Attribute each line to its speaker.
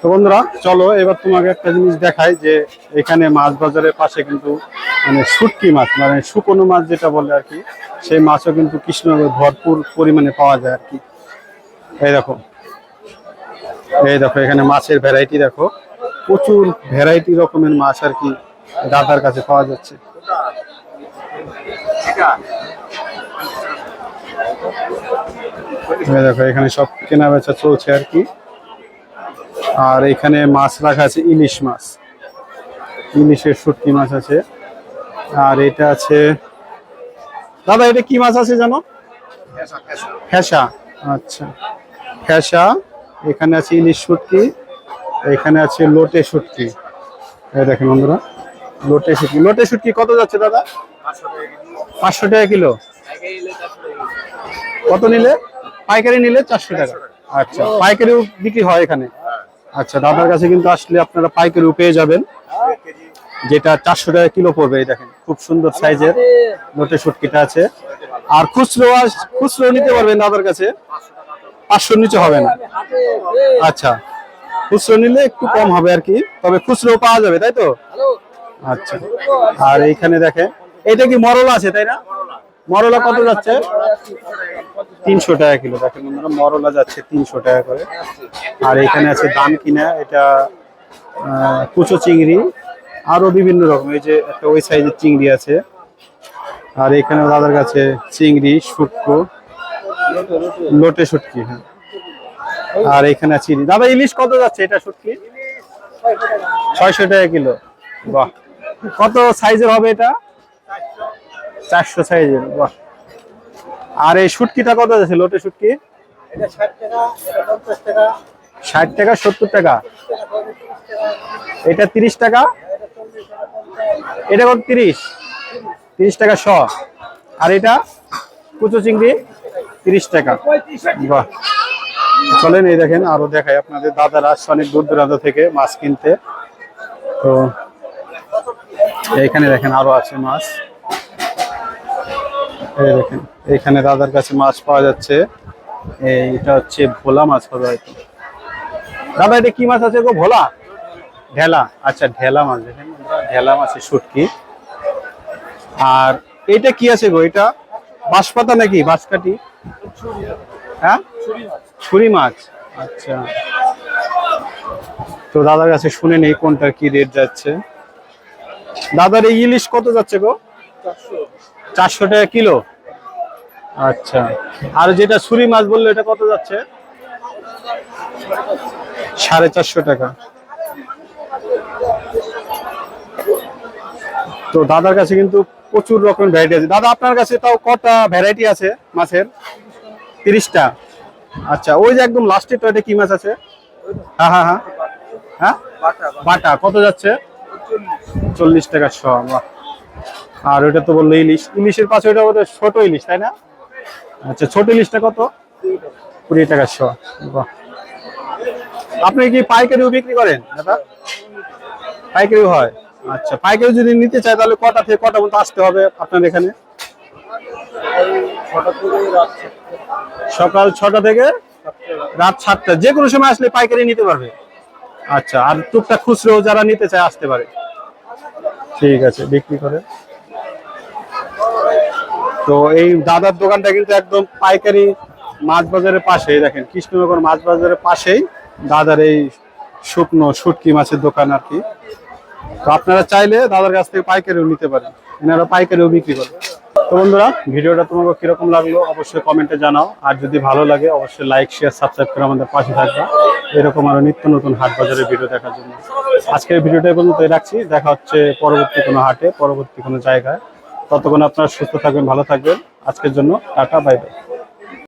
Speaker 1: তো বন্ধুরা, চলো এবার তোমাকে একটা জিনিস দেখাই যে এখানে মাছ বাজারের পাশে কিন্তু মানে শুটকি মাছ মানে শুকনো মাছ যেটা বলে আর কি, সেই মাছও কিন্তু কৃষ্ণনগর ভরপুর পরিমাণে পাওয়া যায় আর কি। এই দেখো এই দেখো, এখানে মাছের ভ্যারাইটি দেখো, প্রচুর ভ্যারাইটি রকমের মাছ আর কি দাদার কাছে পাওয়া যাচ্ছে। দেখো, এখানে সব কেনা বেচা চলছে আর কি। আর এখানে মাছ রাখা আছে ইলিশ মাছ। ইলিশের শুটকি মাছ আছে। আর এটা আছে দাদা এটা কি মাছ আছে জানো? ফ্যাসা আচ্ছা। ফ্যাসা এখানে আছে ইলিশ শুটকি এখানে আছে লোটে শুটকি। এই দেখেন বন্ধুরা লোটে শুটকি। লোটে শুটকি কত যাচ্ছে দাদা? পাঁচশো টাকা কিলো? কত নিলে? পাইকারি নিলে চারশো টাকা। আচ্ছা পাইকারিও বিক্রি হয় এখানে। আচ্ছা দাদার কাছে কিন্তু আসলে আপনারা পাইকারিও পেয়ে যাবেন। যেটা চারশো টাকা কিলো পড়বে, এই দেখেন, খুব সুন্দর সাইজের লোটে শুটকিটা আছে। আর খুচরো খুচরো নিতে পারবেন দাদার কাছে? পাঁচশোর নিচে হবে না। আচ্ছা খুচরো নিলে একটু কম হবে আর কি, তবে খুচরো পাওয়া যাবে, তাই তো? আচ্ছা আর এইখানে দেখেন, এটা কি মরলা আছে, তাই না? মরলা কত যাচ্ছে? তিনশো টাকা কিলো। দেখেন বন্ধুরা, মরলা যাচ্ছে তিনশো টাকা করে। আর এখানে আছে দাম কিনা, এটা কুচো চিংড়ি, আরও বিভিন্ন রকম। এই যে একটা ওই সাইজের চিংড়ি আছে। আর এখানে দাদার কাছে চিংড়ি, শুটকো, লোটে শুটকি হ্যাঁ। আর এখানে আছে দাদা, ইলিশ কত যাচ্ছে এটা শুটকি? ছয়শো টাকা কিলো। বাহ। কত সাইজের হবে এটা? চারশো সাইজের, বাহ। আর এই শুটকিটা কত যাচ্ছে লোটে শুটকি? ষাট টাকা সত্তর টাকা। এটা তিরিশ টাকা? এটা কত তিরিশ? তিরিশ টাকা শ। আর এটা কুচো চিংড়ি? তিরিশ টাকা। বাহ। চলেন এই দেখেন আরও দেখাই আপনাদের দাদারা আসছে অনেক দূর দূরান্ত থেকে মাছ কিনতে। তো এইখানে দেখেন আরও আছে মাছ। দেখেন, এখানে দাদার কাছে মাছ পাওয়া যাচ্ছে। এইটা হচ্ছে ভোলা মাছ হবে হয়তো। দাদা, এটা কি মাছ আছে গো? ভোলা? ঢেলা। আচ্ছা ঢেলা মাছ। দেখেন ঢেলা মাছের শুটকি। আর এটা কি আছে গো? এটা বাঁশপাতা নাকি? বাঁশকাঠি? হ্যাঁ? ছুরি মাছ। আচ্ছা। তো দাদার কাছে শুনে নেই কোনটার কি রেট যাচ্ছে। দাদার এই ইলিশ কত যাচ্ছে গো? চারশো। টাকা কিলো? আচ্ছা। আর যেটা ছুরি মাছ বলল এটা কত যাচ্ছে? সাড়ে চারশো টাকা। তো দাদার কাছে কিন্তু প্রচুর রকম ভ্যারাইটি আছে। দাদা, আপনার কাছে তাও কটা ভ্যারাইটি আছে মাছের? তিরিশটা। আচ্ছা ওই যে একদম লাস্টে তো এটা কি মাছ আছে? হ্যাঁ হ্যাঁ হ্যাঁ। হ্যাঁ? বাটা। কত যাচ্ছে? চল্লিশ টাকা শ, বাহ। আর ওইটা তো বলল ইলিশ। ইলিশের পাশে ওটা বোধহয় ছোট ইলিশ, তাই না? আচ্ছা ছোট ইলিশটা কত? কুড়ি টাকা শো। আপনি কি পাইকারিও বিক্রি করেন, দাদা? পাইকারিও হয়। আচ্ছা পাইকারি যদি নিতে চায়, তাহলে কটা থেকে কটা মতো আসতে হবে আপনার এখানে? সকাল ছটা থেকে রাত সাতটা। যে কোনো সময় আসলে পাইকারি নিতে পারবে। আচ্ছা আর টুকটাক খুচরো যারা নিতে চায়, আসতে পারে। ঠিক আছে, বিক্রি করে। তো এই দাদার দোকানটা কিন্তু একদম পাইকারি মাছ বাজারের পাশেই। দেখেন, কৃষ্ণনগর মাছ বাজারের পাশেই দাদার এই শুকনো শুটকি মাছের দোকান আর কি। তো আপনারা চাইলে দাদার কাছ থেকে পাইকারিও নিতে পারেন। এনারা পাইকারিও বিক্রি করেন তো বন্ধুরা, ভিডিওটা তোমাকে কীরকম লাগল অবশ্যই কমেন্টে জানাও। আর যদি ভালো লাগে, অবশ্যই লাইক শেয়ার সাবস্ক্রাইব করে আমাদের পাশে থাকবে। এরকম আরও নিত্য নতুন হাট বাজারের ভিডিও দেখার জন্য। আজকের ভিডিওটা এই পর্যন্তই রাখছি। দেখা হচ্ছে পরবর্তী কোনো হাটে, পরবর্তী কোনো জায়গায়। ততক্ষণ আপনারা সুস্থ থাকবেন, ভালো থাকবেন। আজকের জন্য টাটা বাই বাই